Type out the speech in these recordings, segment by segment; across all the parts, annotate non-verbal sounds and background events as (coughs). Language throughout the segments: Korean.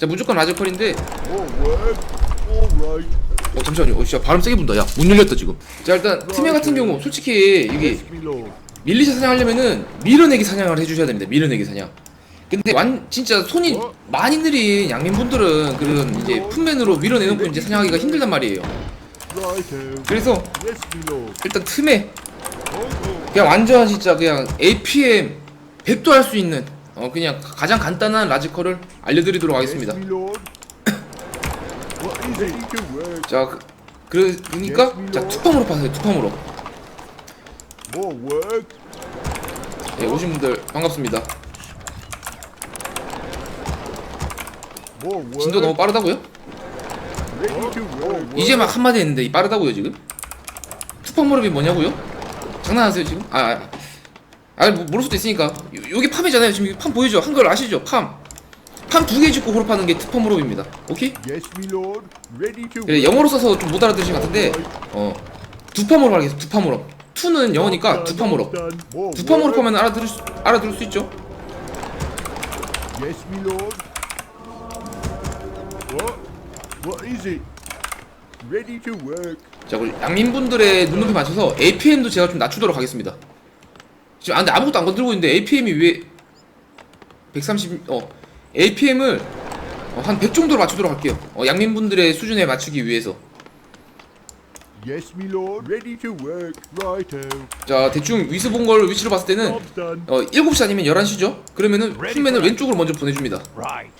자 무조건 라즈컬인데. 어 잠시만요 어 진짜 바람 세게 분다 야 문 열렸다 지금 자 일단 팀에 같은 경우 솔직히 이게. 밀리샤 사냥하려면은 밀어내기 사냥을 해주셔야 됩니다 밀어내기 사냥 근데 완 진짜 손이 많이 느린 양민분들은 그런 이제 품맨으로 밀어내놓고 이제 사냥하기가 힘들단 말이에요 Righto. 그래서. 일단 틈에 Oh, oh. 그냥 완전 진짜 그냥 APM 100도 할 수 있는 어 그냥 가장 간단한 라지컬을 알려드리도록 하겠습니다 work. 자 그, 그러니까 자 투펌으로 파세요 work. 예, 오신 분들 반갑습니다. 진도 너무 빠르다고요? Work. 이제 막 한마디 했는데 이 빠르다고요 지금? 투펌무릎이 뭐냐고요? 장난하세요 지금? 아, 아, 아 뭐, 모를 수도 있으니까 요, 요게 팜이잖아요 지금 팜 보이죠? 한글 아시죠? 팜 팜 두 개 짓고 호흡하는 게 오케이? Lord. Ready to 그래. 영어로 써서 좀 못 알아들으신 것 같은데 어 두파무릎 하겠습니다 두파무릎 투는 영어니까 두파무릎 More 두파무릎 work. 하면 알아들을 수, 알아들을 수 있죠? 자 우리 양민분들의 눈높이 맞춰서 APM도 제가 좀 낮추도록 하겠습니다 지금 아 근데 아무것도 안 건들고 있는데 APM이 왜 130... 어 APM을 어, 한 100 정도로 맞추도록 할게요 어, 양민분들의 수준에 맞추기 위해서 Yes, me lord. Ready to work. Righto. 자 대충 위스 본 걸 위치로 봤을 때는. 어 7시 아니면 11시죠? 그러면은 풀맨을 왼쪽으로 먼저 보내줍니다 Right.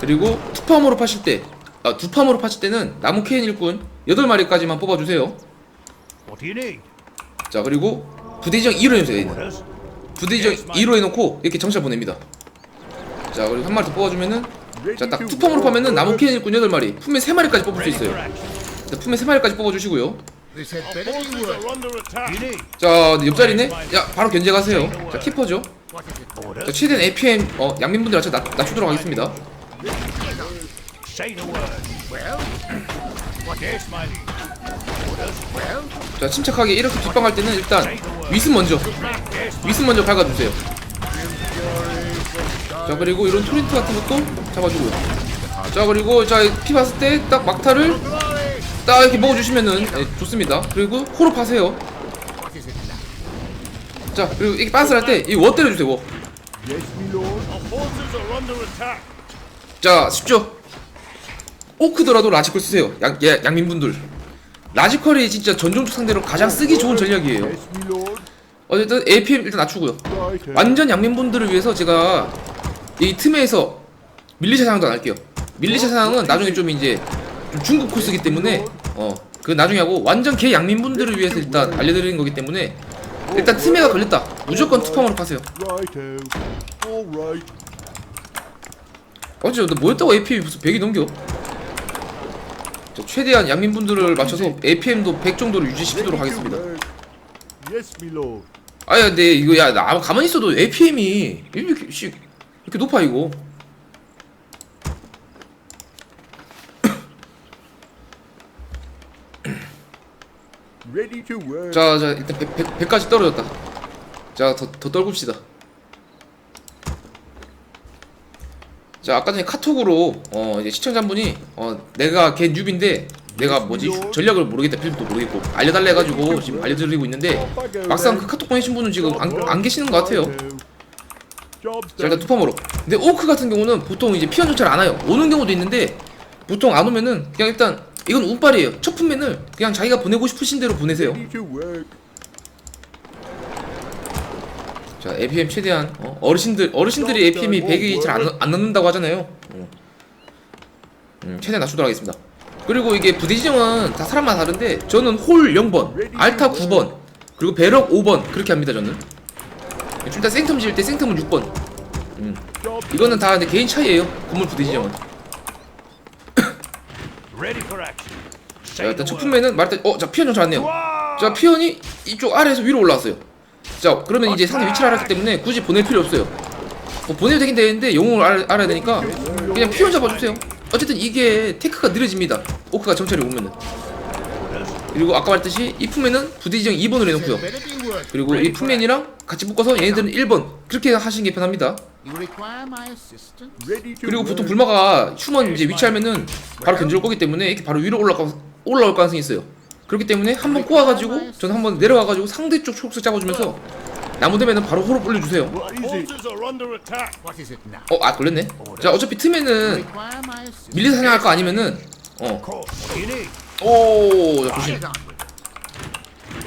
그리고 투팜으로 파실 때 아, 두팜으로 파실 때는 나무 케인 일꾼 8마리까지만 뽑아주세요? 자 그리고 부대지정 2로 해주세요? 부대지정 2로 해놓고 이렇게 정찰 보냅니다 자 그리고 한 마리 더 뽑아주면은 Ready 자딱 to 투팜으로 work. 파면은 나무 케인 일꾼 8마리 품에 3마리까지 뽑을 수 있어요. 자, 품에 3마리까지 뽑아주시고요? 자 옆자리네? 야 바로 견제 가세요 자 키퍼죠? 자? 최대한 APM 어 양민분들 낮춰 낮, 낮추도록 하겠습니다 자 침착하게 이렇게 뒷방 갈 때는 일단 윗은 먼저. 윗은 먼저 밟아주세요. 자 그리고 이런 토린트 같은 것도 잡아주고요 자 그리고 자 피 봤을 때 딱 막타를 딱 이렇게 먹어주시면은 예, 좋습니다. 그리고 it now? 자 그리고 이렇게 빤스를 할 때 이 워 때려주세요 워. 자 쉽죠? 오크더라도 라지컬 쓰세요. 양, 예, 양민분들. 라지컬이 진짜 전종적 상대로 가장 쓰기 좋은 전략이에요. 어쨌든 APM 일단 낮추고요. 완전 양민분들을 위해서 제가 이 틈에서 밀리샤 사냥도 안 할게요. 밀리샤 사냥은 나중에 좀 이제 좀 중국 코스기 때문에 어그 나중에 하고 완전 개 양민분들을 위해서 일단 알려드리는 거기 때문에 일단 틈에가 걸렸다. 무조건 투팡으로 파세요. 어째 너 뭐였다고 APM 무슨 100이 넘겨? 자, 최대한 양민분들을 맞춰서 APM도 100 정도로 유지시키도록 하겠습니다. Yes, lord. 아야 근데 이거 야 나 가만히 있어도 APM이 이렇게 씨, 이렇게 높아 이거. Work. 자, 자, 일단 100, 100, 100 까지 떨어졌다. 자, 더, 더 떨굽시다. 자, 아까 전에 카톡으로, 어, 이제 시청자분이, 어, 내가 걔 뉴비인데, 내가 뭐지, 전략을 모르겠다, 필름도 모르겠고, 알려달래 해가지고 지금 알려드리고 있는데, 막상 그 카톡 보내신 분은 지금 안, 안 계시는 것 같아요. 자, 일단. 투파머로. 근데 오크 같은 경우는 보통 이제 피언 조차를 안 와요. 오는 경우도 있는데, 보통 안 오면은, 그냥 일단, 이건 운빨이에요. 첫 품맨을 그냥 자기가 보내고 싶으신 대로 보내세요. 자, APM 최대한 어, 어르신들 어르신들이 APM이 100이 잘안 안 넣는다고 하잖아요. 어. 음, 최대한 낮추도록 하겠습니다. 그리고 이게 부대 지정은 다 사람마다 다른데 저는 홀 0번, 알타 9번, 그리고 배럭 5번 그렇게 합니다 저는. 일단 생텀 지을 때 생텀은 6번. 음, 이거는 다 근데 개인 차이예요. 건물 부대 지정은. Ready for action. 자, 일단 the 첫 word. 품매는 말할 때, 어, 자 피언 좀 잘왔네요. 자 피언이 이쪽 아래에서 위로 올라왔어요. 자 그러면 이제 상대 위치를 알았기 때문에 굳이 보낼 필요 없어요. 뭐 보내도 되긴 되는데 영웅을 알, 알아야 되니까 그냥 피언 잡아주세요. 어쨌든 이게 테크가 느려집니다. 오크가 정찰이 오면은. 그리고 아까 말했듯이 이 품에는 부대지정 2번으로 해놓고요. 그리고 이 품맨이랑 같이 묶어서 얘네들은 1번 그렇게 하시는 게 편합니다. 그리고. 보통 불마가 휴먼 이제 위치하면은 바로 견제올 거기 때문에 이렇게 바로 위로 올라가 올라올 가능성이 있어요. 그렇기 때문에 한번 꼬아가지고 저는 한번 내려와가지고 상대 쪽 초록색 잡아주면서 나무 되면은 바로 호로 올려주세요. 어, 아 걸렸네. 자 어차피 틈에는? 밀리 사냥할 거 아니면은 어, Course. What do you need? 오, 자, 조심.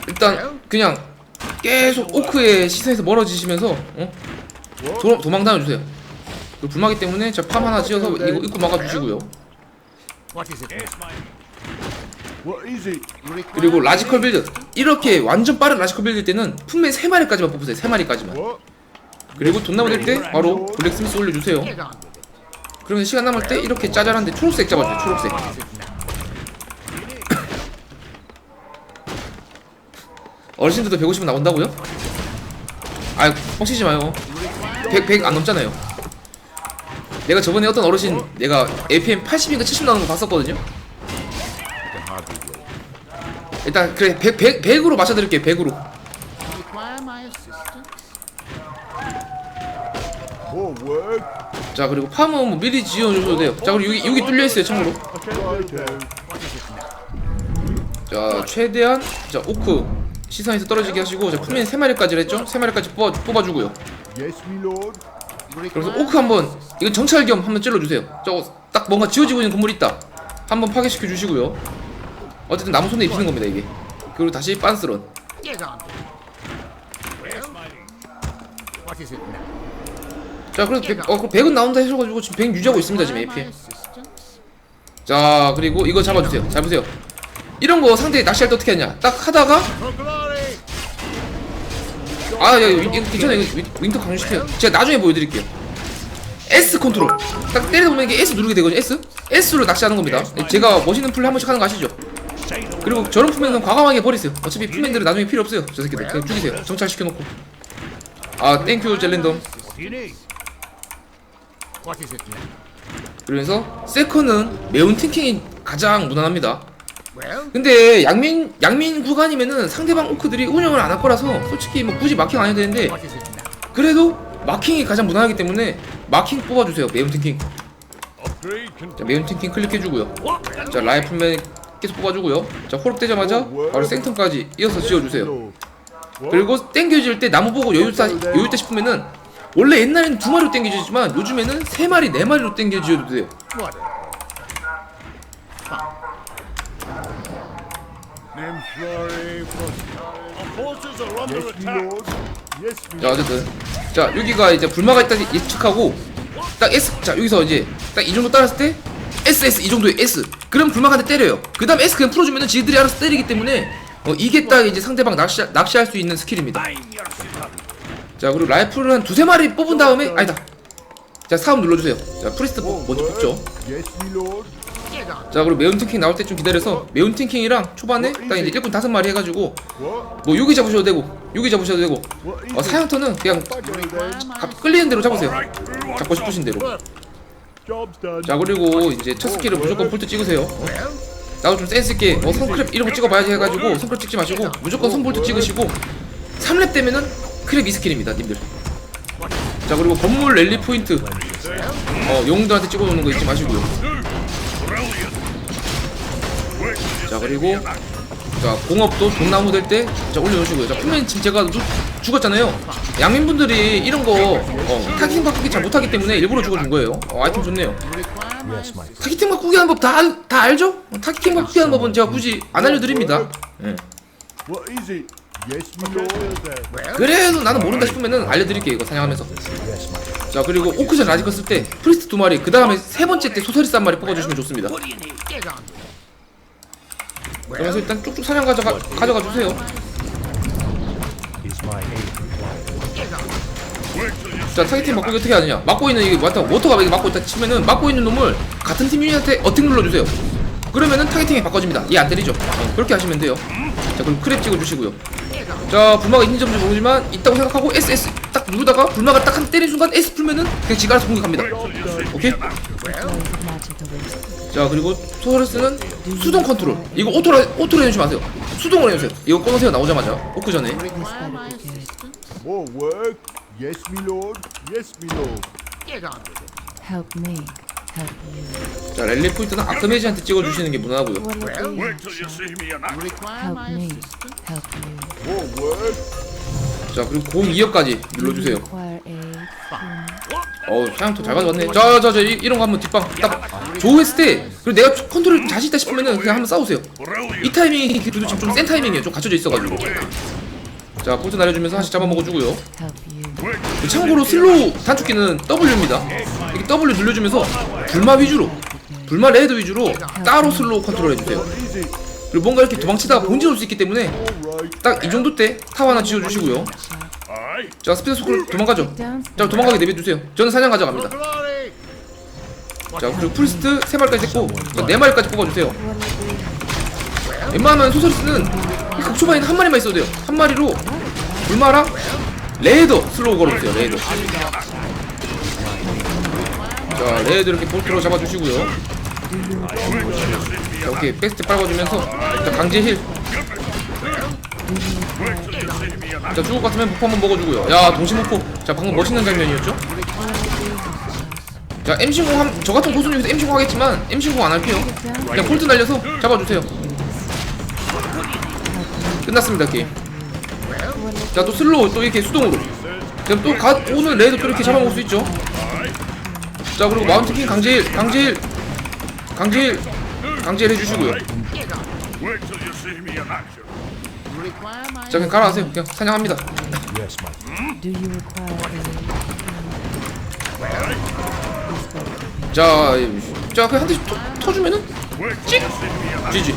일단 그냥 계속 오크의 시선에서 멀어지시면서 어? 도, 도망 다녀주세요. 그 불마기 때문에 저팜 하나 지어서 이거 입구 막아주시고요. 그리고 라지컬 빌드 이렇게 완전 빠른 라지컬 빌드 때는 품에 세 마리까지만 뽑으세요. 세 마리까지만. What? 그리고 돈 남을 때 바로 블랙스미스 올려주세요. 그러면 시간 남을 때 이렇게 짜잘한데 초록색 잡아줘요. 초록색. (coughs) 어르신들도 150은 나온다고요? 아이 뻥치지 마요. 100, 100 안 넘잖아요. 내가 저번에 어떤 어르신 내가 APM 80인가 70 나오는 거 봤었거든요. 일단 그래 100, 100, 100으로 맞춰드릴게요 100으로 You require my assistance? More work. 자 그리고 팜은 뭐 미리 지어주셔도 돼요 자 그리고 여기, 여기 뚫려있어요 참고로? 자 최대한 자 오크 시선에서 떨어지게 하시고 자 품엔 3마리까지 했죠? 3마리까지 뽑아, 뽑아주고요 그래서 오크 한번 이거 정찰 겸 한번 찔러주세요 저거 딱 뭔가 지어지고 있는 건물이 있다 한번 파괴시켜 주시고요 어쨌든 나무 손에 입히는 겁니다 이게. 그리고 다시 빤스런? 자 그래서 100, 어, 100은 나온다 해줘가지고 지금 100 유지하고 있습니다 지금 assistance? 자 그리고 이거 잡아주세요. 잘 보세요. 이런 거 상대 낚시할 때 어떻게 하냐? 딱 하다가. 아야 이거 괜찮아요. 이거 윈- 윈터 강조시켜요. 제가 나중에 보여드릴게요. S 컨트롤. 딱 때리다 보면 이게 S 누르게 되거든요 S? S로 낚시하는 겁니다. 제가 멋있는 풀한 번씩 하는 거 아시죠. 그리고 저런 풀면은 과감하게 버리세요. 어차피 풀맨들은 나중에 필요 없어요. 저 새끼들. 그냥 죽이세요. 정찰시켜놓고. 아 땡큐 젤랜덤? 그러면서 세컨은 매운 팅킹이 가장 무난합니다. 근데 양민 양민 구간이면은 상대방 오크들이 운영을 안 할 거라서 솔직히 뭐 굳이 마킹 안 해도 되는데? 그래도 마킹이 가장 무난하기 때문에 마킹 뽑아주세요. 매운 팅킹. 자 매운 팅킹 클릭해주고요? 자 라이플맨 계속 뽑아주고요. 자 호록 되자마자 바로 생턴까지 이어서 지어주세요. Lord. 그리고 땡겨질 때 나무 보고 여유다 여유있다 싶으면은 원래 옛날에는 두 마리로 땡겨지지만 요즘에는 세 마리 네 마리로 땡겨지어도 돼요. 자 어쨌든. 자 여기가 이제 불마가 있다 예측하고 딱 S 자 여기서 이제 딱 이 정도 따랐을 때 S S 이 정도의 S 그럼 불마한테 때려요 그 다음 S 그냥 풀어주면은 지들이 알아서 때리기 때문에 어, 이게 딱 이제 상대방 낚시 낚시할 수 있는 스킬입니다. 자 그리고 라이플을 한 두세 마리 뽑은 다음에 아니다 자 사업 눌러주세요 자 프리스트 먼저. 뽑죠. 자 그리고 매운 팅킹 나올 때 좀 기다려서 매운 팅킹이랑 초반에 딱 이제 일꾼 다섯 마리 해가지고? 뭐 여기 잡으셔도 되고 여기 잡으셔도 되고 어, it? 사형터는 그냥 끌리는 대로 잡으세요 잡고 싶으신 대로. 자 그리고 이제 첫 스킬은 무조건 볼트 찍으세요. 어? 나도 좀 센스 있게 어 선크랩 이런 거 찍어봐야지 해가지고 선크랩 찍지 마시고 무조건 선볼트 찍으시고 3렙 되면은 크랩 2스킬입니다 님들. 자 그리고 건물 랠리 포인트. 어 영웅들한테 찍어놓는 거 잊지 마시고요. 자 그리고 자 공업도 돈나무 될 때 자 올려놓으시고요 자 풀맨 지금 제가 누, 죽었잖아요 양민분들이 이런 거 어, 타겟팅 바꾸기 잘 못하기 때문에 일부러 죽어준 거예요 어, 아이템 좋네요? 타겟팅 바꾸기 하는 법다 다 알죠? 어, 타겟팅 바꾸기 하는 법은 제가 굳이 안 알려드립니다 예. 그래도 나는 모른다 싶으면은 알려드릴게요 이거 사냥하면서 자 그리고 오크전 라지커 쓸때 프리스트 두 마리 그 다음에 세 번째 때 소서리스 한 마리 뽑아주시면 좋습니다 What do you need? get on. with it. 그러면서 일단 쭉쭉 사냥 가져가, 가져가 주세요. 자 타겟팅 바꾸기 어떻게 하느냐? 막고 있는 이게 왔다 워터가 이게 막고 있다 치면은 막고 있는 놈을 같은 팀 유닛한테 어택 눌러주세요. 그러면은 타겟팅이 바꿔집니다. 얘 안 때리죠. 어, 그렇게 하시면 돼요. 자 그리고 크랩 찍어주시고요. 자 불마가 있는지 없는지 모르지만 있다고 생각하고 SS 딱 누르다가 불마가 딱 한 때리는 순간 S 풀면은 그냥 지가 알아서 공격합니다. 오케이? 자 그리고 소서리스는 수동 컨트롤 이거 오토로 오토로 해주시면 아세요 수동으로 해주세요 이거 꺼놓으세요 나오자마자 오크 전에 Require my assistance? More work. Yes, my lord. Yes, my lord. Get on with it. Help me. Help you. 자 랠리 포인트는 아크메지한테 찍어주시는 게 무난하고요 What'll it be? Wait till you see me in You action. require Help my me. assistance? Help you. More work. 자 그리고 공 2업까지 눌러주세요 Require. 어우 사양토 잘 가져왔네 자자자 이런 거 한번 뒷방 딱 했을 때 그리고 내가 컨트롤 자신 있다 싶으면은 그냥 한번 싸우세요 이. 타이밍이 그래도 지금 좀 센 타이밍이에요 좀 갖춰져 있어가지고 자 볼트 날려주면서 하나씩 잡아먹어주고요. 그 참고로 슬로우 단축키는 W입니다 이렇게 W 눌러주면서 불마 위주로 불마 레드 위주로 따로 슬로우 컨트롤 해주세요. 그리고 뭔가 이렇게 도망치다가 본진 올 수 있기 때문에. 딱 이 정도 때 타워 하나 지어주시고요 Aye. 자 스피드 소클 도망가죠. 자 도망가게 내비두세요 저는 사냥 가져갑니다! 자 그리고 프리스트 3마리까지 됐고 자 4마리까지 뽑아주세요? 웬만하면 소설스는 이 극초반에는 한 마리만 있어도 돼요 한 마리로 불마랑 레이더 슬로우 걸어주세요 레이더 자 레이더 이렇게 볼트로 잡아주시고요 자 오케이 베스트 빨아주면서 자 강제 힐 자 죽을 것 같으면 목포 한번 먹어주고요. 야 동시 목포 자 방금 멋있는 장면이었죠? 자 MC0 한, 저 같은 고수 중에서 MC0 하겠지만 MC0 안 할게요. 그냥 볼트 날려서 잡아주세요. 끝났습니다 게임. 자또 슬로우 또 이렇게 수동으로. 그럼 또 가, 오늘 레이더 또 이렇게 잡아먹을 수 있죠? 자 그리고 마운트킹 강제일 강제일. 강제일. 강제일 해주시고요 자 그냥 깔아가세요. 그냥 사냥합니다? 자, 자 그냥 한 대씩 터, 터주면은? action. GG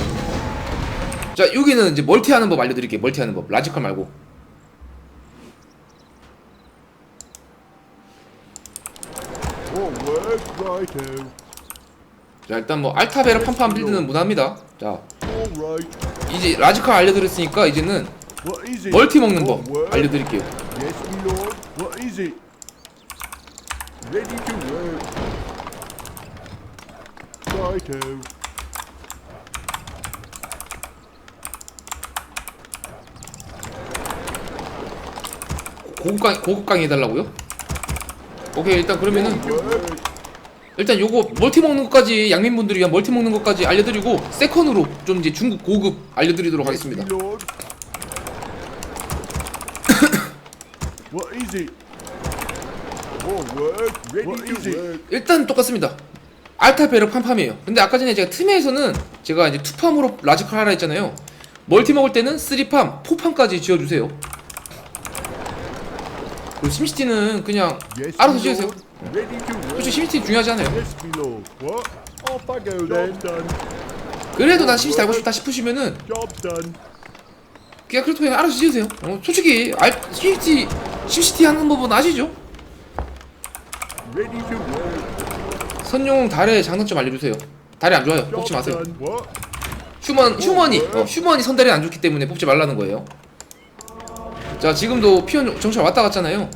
자 여기는 이제 멀티하는 법 알려드릴게요. 멀티하는 법. 라지컬 말고. 자 일단 뭐 알타베르 팜팜 빌드는 무난합니다. 자. 이제 라지컬 알려드렸으니까 이제는? 멀티 먹는 법. 알려드릴게요 Yes, my lord. What is it? Ready to work. Righto. 고급 강 고급 강의 해달라고요? 오케이 일단 그러면은. 일단 요거 멀티 먹는 것까지 양민분들이 위한 멀티 먹는 것까지 알려드리고 세컨으로 좀 이제 중국 고급 알려드리도록 하겠습니다. (coughs) 일단 똑같습니다. 알타 베르 팜팜이에요. 근데 아까 전에 제가 틈에서는 제가 이제 투팜으로 라지컬 하라 했잖아요. 멀티 먹을 때는 3팜, 4팜까지 지어주세요. 그리고 심시티는 그냥 알아서 지으세요. 솔직히 심시티 중요하지 않아요. 그래도 난 심시티 알고 싶다 싶으시면은. 그냥 그래도 그냥 알아서 지으세요. 어, 솔직히 알, 심시티 심시티 하는 법은 아시죠? 선용 달의 장단점 알려주세요. 달이 안 좋아요. 뽑지 마세요. 휴먼 휴먼이 어, 휴먼이 선달이 안 좋기 때문에 뽑지 말라는 거예요. 자 지금도 피언 정찰 왔다 갔잖아요.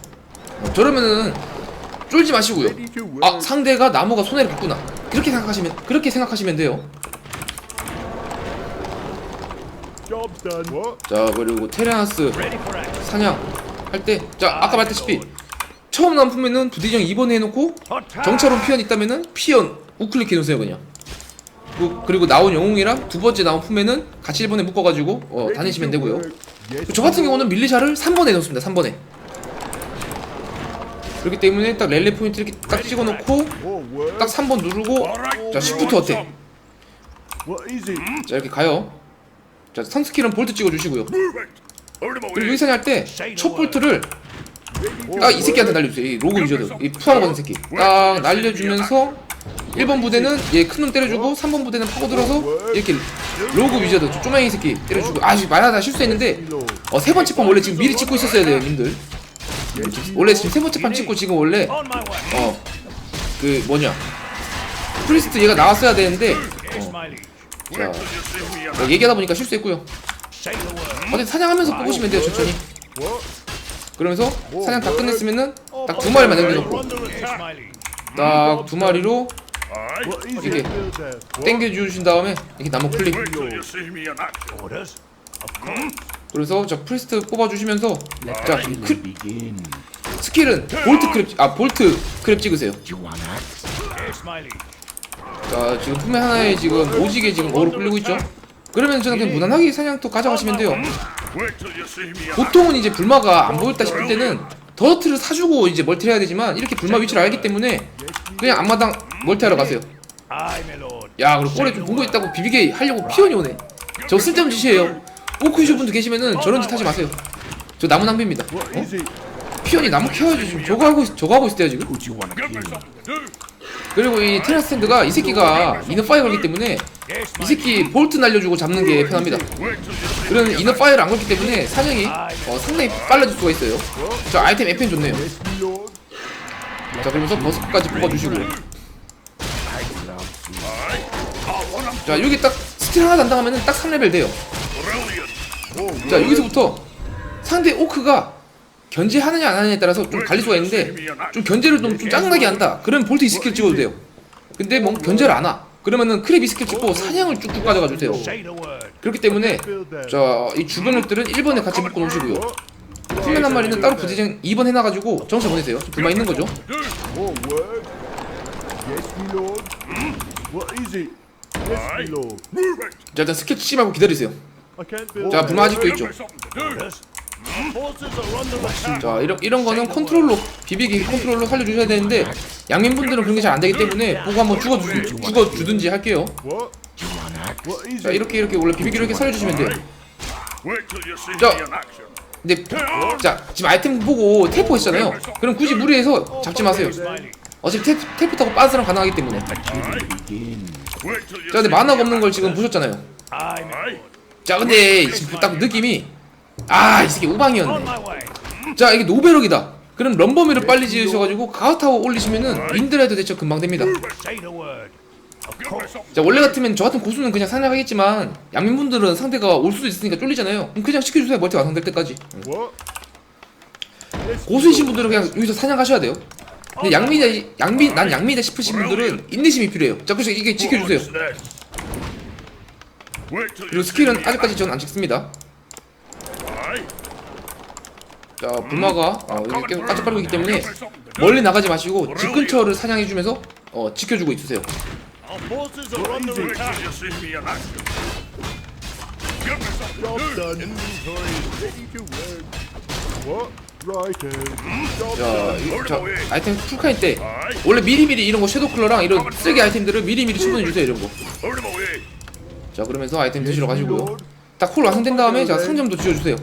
어, 저러면은 쫄지 마시고요. 아 상대가 나무가 손해를 봤구나. 그렇게 생각하시면 그렇게 생각하시면 돼요. What? 자 그리고 테레나스. 사냥 할 때 자 아까 말했다시피 처음 나온 품에는 부대장 2번 해놓고. 정찰원 피언 있다면은 피언 우클릭 해놓으세요 그냥. 그- 그리고 나온 영웅이랑 두 번째 나온 품에는 같이 1번에 묶어가지고 어, 다니시면 되고요. 저 같은 경우는 밀리샤를 3번에 넣습니다. 3번에. 그렇기 때문에 딱 랠리 포인트 이렇게 딱 찍어놓고. 딱 3번 누르고. 자 10부터 어때? It? 자 이렇게 가요. 자 선스킬은 볼트 찍어주시고요. 그리고 away. 의사냥 할때 첫 볼트를 Ready to 딱이 새끼한테 날려주세요. 이 로그 유저드, 이 푸하거든 새끼. 딱 날려주면서 1번 부대는 얘 큰 놈 때려주고 3번 부대는 파고 들어서 이렇게 로그 위저드 저 쪼맹이 새끼 때려주고 아 말하다 실수했는데 어 세 번째 판 원래 지금 미리 찍고 있었어야 돼요 님들 원래 지금 세 번째 판 찍고 지금 원래. 어 그 뭐냐 프리스트 얘가 나왔어야 되는데 어. 자 어. 얘기하다 보니까 실수했고요. 어쨌든 사냥하면서 뽑으시면 돼요 천천히? 그러면서 사냥 다 끝냈으면은 딱두 어, 마리만 남겨놓고. 딱 두 마리로? What? 땡겨주신 다음에 이렇게 나무 클릭 그래서 자 프리스트 뽑아주시면서 자 크, 스킬은 볼트 크랩 아 볼트 크랩 찍으세요. 자 지금 품에 하나에 지금 오지게 지금 어를 끌리고 있죠. 그러면 저는 그냥 무난하게 사냥터 가져가시면 돼요. 보통은 이제 불마가 안 보였다 싶을 때는 더트를 사주고 이제 멀티를 해야 되지만 이렇게 불마 위치를 알기 때문에 그냥 앞마당 멀티하러 가세요. 야 그리고 꼴에 좀 공고 있다고 비비게 하려고 피원이 오네. 저 쓸데없는 짓이에요. 오크이쇼 분들 계시면은 저런 짓 하지 마세요. 저 나무 낭비입니다. 어? 피원이 나무 캐야지 지금 저거 하고 있, 저거 하고 있을 때요 지금. 그리고 이 테라스탠드가 이 새끼가 이너 파이어 걸기 때문에 이 새끼 볼트 날려주고 잡는 게 편합니다. 그런 이너 파이어를 안 걸기 때문에 사냥이 어, 상당히 빨라질 수가 있어요. 저 아이템 FN 좋네요. 자 그러면서 버스까지 뽑아주시고 자 여기 딱 스킬 하나 단당하면은 딱 3레벨 돼요. 자 여기서부터 상대 오크가 견제하느냐 안 하느냐에 따라서 좀 갈릴 수가 있는데 좀 견제를 좀, 좀 짜증나게 한다 그러면 볼트 이 스킬 찍어도 돼요 근데 뭐 견제를 안 와 그러면은 크랩 이 스킬 찍고 사냥을 쭉쭉 가져가 주세요 Say the word. 그렇기 때문에. 자이 주변 흙들은 1번에 같이 묶어 놓으시고요 풀맨 한 마리는 따로 부대장 2번 해놔가지고 정차 보내세요 좀 불만 있는 거죠. 자 일단 스킬 치지 말고 기다리세요 자. 불만 아직도 있죠. 자 이런 이런 거는 컨트롤로 비비기 컨트롤로 살려주셔야 되는데 양민분들은 그런 게 잘 안 되기 때문에 보고 한번 죽어 주 죽어 주든지 할게요. 자? 이렇게 이렇게 원래 비비기로 이렇게 살려주시면 돼요. See 자. 근데 자 지금 아이템 보고 테이프 있잖아요. 그럼 굳이 무리해서 잡지 마세요. 어차피 테이프, 테이프 타고 빠스랑 가능하기 때문에. 자 근데 만화가 없는 걸 지금. 보셨잖아요. 자 근데 지금 딱 느낌이 아 이 새끼 way. 자 이게 노베럭이다. 그럼 럼버미를 빨리 지으셔가지고 가우타워 올리시면은 윈드라이더 대처 금방 됩니다. 자 원래 같으면 저 같은 고수는 그냥 사냥하겠지만 양민분들은 상대가 올 수도 있으니까 쫄리잖아요 그냥 시켜주세요 멀티 완성될 때까지 고수이신 분들은 그냥 여기서 사냥하셔야 돼요 근데 양미다 양미 난 양미다 싶으신 분들은 인내심이 필요해요 자 그래서 이게 지켜주세요 What's this? Wait till 그리고 스킬은 아직까지 저는 안 찍습니다. 자 불마가 어, 계속 빠르고 있기 때문에 멀리 나가지 마시고 집 근처를 사냥해주면서 어, 지켜주고 있으세요 자. 이- 자 아이템 풀카인 때 원래 미리미리 이런 거 섀도우 컬러랑 이런 쓰레기 아이템들을 미리미리 처분해주세요 이런 거. 자 그러면서 아이템 드시러 가시고요 lord. 딱콜 완성된 다음에 자 상점도 지어주세요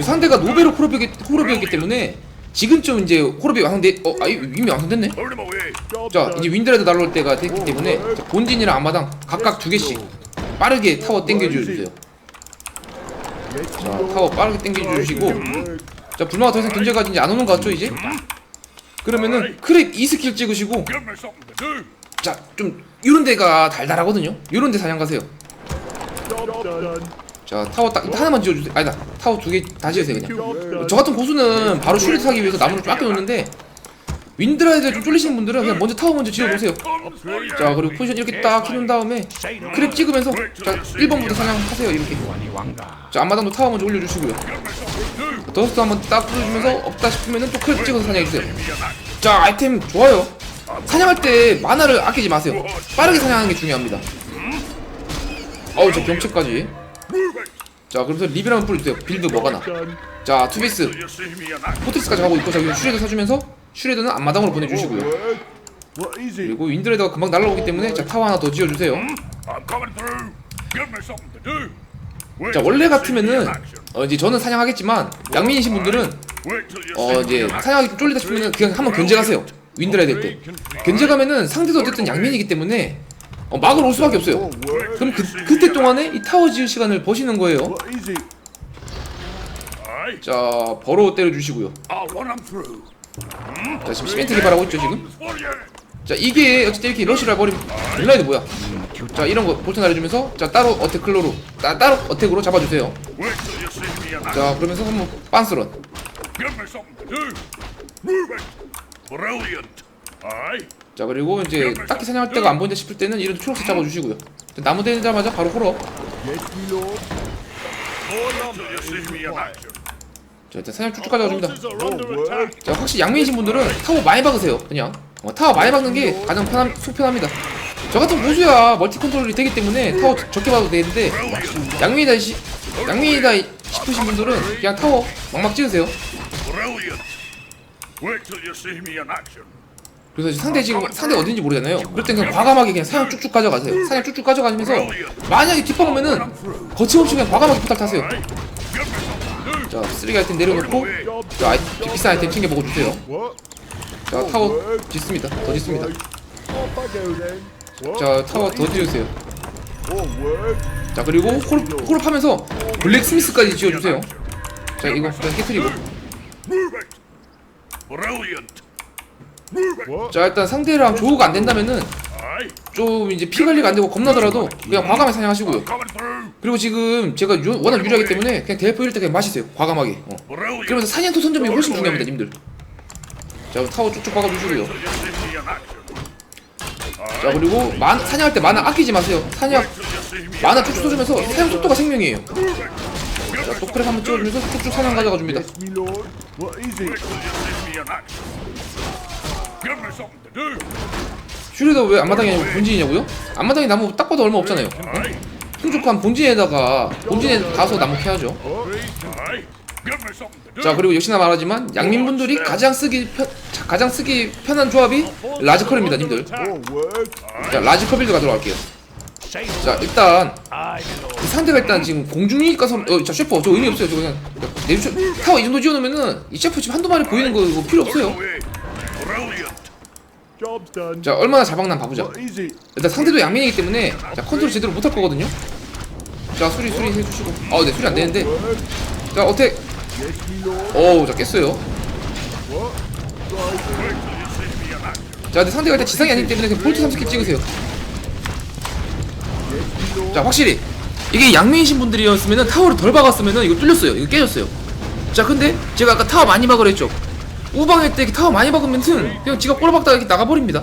상대가 노베로 호러비였기, 호러비였기 때문에 지금쯤 이제 호러비 완성돼 어? 아 이미 완성됐네 자. 이제 윈드라이드 날라올 때가 됐기 때문에 자, 본진이랑 앞마당 각각 두 개씩 빠르게 타워 땡겨주세요 자. 타워 빠르게 땡겨주시고. 자 불마가 더 이상 견제가 이제 안 오는 거 같죠 이제? 그러면은 크랩 2스킬 찍으시고 자 좀 이런 데가 달달하거든요 이런 데 사냥 가세요. 자 타워 딱 하나만 지어 주세요 아니다 타워 두 개 다 지으세요 그냥. 저 같은 고수는 바로 슈리트 하기 위해서 나무를 쫙 아껴놓는데 윈드라이드에 좀 쫄리시는 분들은 그냥 먼저 타워 먼저 you. 자 그리고 포지션 이렇게 딱 해놓은 다음에 크랩. 찍으면서 자 1번부터 사냥하세요 이렇게 자 앞마당도 타워 먼저 올려주시고요. 더스트 한번 딱 뿌려주면서 없다 싶으면은 또 크랩 찍어서 사냥해주세요. 자 아이템 좋아요 사냥할 때 만화를 아끼지 마세요 빠르게 사냥하는 게 중요합니다 어우 저 it. 자 그러면서 리빌 한번 뿌려주세요 빌드 뭐가나 Done. 자 투비스. 포트스까지 가고 있고 자 여기 슈레드 사주면서 슈레드는 앞마당으로 보내주시고요? 그리고 윈드레드가 금방 날라오기 때문에 자 타워 하나 더 지어주세요 자 원래 같으면은. 어 이제 저는 사냥하겠지만 양민이신 분들은 어 이제. 사냥하기 좀 쫄리다 싶으면 그냥 한번 견제가세요 윈드레드 때 견제 가면은 상대도 어쨌든 양민이기 때문에 어, 막으러 올 수밖에 없어요. 그럼 그, 그때 동안에 이 타워 지을 시간을 버시는 거예요. 자 버로 때려주시고요. 자 지금 시멘트 개발하고 있죠 지금. 자 이게 어쨌든 이렇게 러쉬를 해버리면 블라이드 뭐야 자 이런 거 볼트 날려주면서 자 따로 어택 클로로 따, 따로 어택으로 잡아주세요. 자 그러면서 한번 빤스런 Brilliant. Aye. 자 그리고 이제 딱히 사냥할 때가 안 보인다 싶을 때는 이런 초록색 잡아주시고요 자, 나무 되자마자 바로 in action. 자 일단 사냥 쭉쭉 가져가 줍니다 Forces are under attack. 자 확실히 양민이신 분들은 타워 많이 박으세요 그냥 어, 타워 많이 박는 게 가장 편함, 속편합니다 저 같은 보수야 멀티 컨트롤이 되기 때문에 타워 적게 봐도 되는데 양민이다 시, 양민이다 싶으신 분들은 그냥 타워 막막 찍으세요. Wait till you see me in action. 그래서 이제 상대 지금 상대 어딘지 모르잖아요. 그럴 땐 그냥 과감하게 그냥 사냥 쭉쭉 가져가세요. 사냥 쭉쭉 가져가면서 만약에 뒷방 오면은 거침없이 그냥 과감하게 포탈 타세요. 자 쓰레기 아이템 내려놓고 자 아이, 비싼 아이템 챙겨 먹어주세요? 자 타워 짓습니다. 더 짓습니다? 자 타워 더 지으세요. 자 그리고 홀, 홀을 파면서 블랙스미스까지 지어주세요. 자 이거 그냥 it. Brilliant. What? 자 일단 상대랑 조우가 안 된다면은 Aye. 좀 이제 피 관리가 안 되고 겁나더라도 그냥 과감하게 사냥하시고요 Coming through. 그리고 지금 제가 유, 워낙 유리하기 때문에 그냥 대포 이럴 때 그냥 마시세요 과감하게 어. Brilliant. 그러면서 사냥토 선점이 훨씬 중요합니다 님들 자 타워 쭉쭉 박아주시고요 in action. 자 그리고 만, 사냥할 때 만화 아끼지 마세요 사냥. 만화 쭉쭉 쏘주면서 사냥 속도가 생명이에요 자 똑크랙 한번 찍어주면서 쭉쭉 사냥 가져가 줍니다 to do. 슈레더 왜 아니고 본진이냐고요? 앞마당에 나무 딱 봐도 얼마 없잖아요. 풍족한 본진에다가 본진에 가서 나무 캐야죠. 자 그리고 역시나 말하지만 양민분들이 가장 쓰기 편 자, 가장 쓰기 편한 조합이 라지컬입니다 님들 Oh. 자 라지컬 빌드 가도록 할게요 자 일단 이 상대가 일단 지금 공중이니까 서 어자 셰퍼 저 의미 없어요 저 그냥 내 주 타워 이 정도 지어놓으면은 이 셰퍼 지금 한두 마리 보이는 거 이거 필요 없어요. 자 얼마나 is it? 일단 상대도 양민이기 때문에 자 컨트롤 제대로 못할 거거든요 자 수리 수리 해주시고 아네 수리 안 되는데. 자 어택. 어우 자 깼어요. 자 근데 상대가 일단 지상이 아니기 때문에 그냥 볼트 3스킬 찍으세요. 자 확실히. 이게 양민이신 분들이었으면은 타워를 덜 박았으면은 이거 뚫렸어요. 이거 깨졌어요. 자 근데 제가 아까 타워 많이 박으라 했죠. 우방할 때 타워 많이 박으면은 그냥 지가 꼴 박다가 이렇게 나가버립니다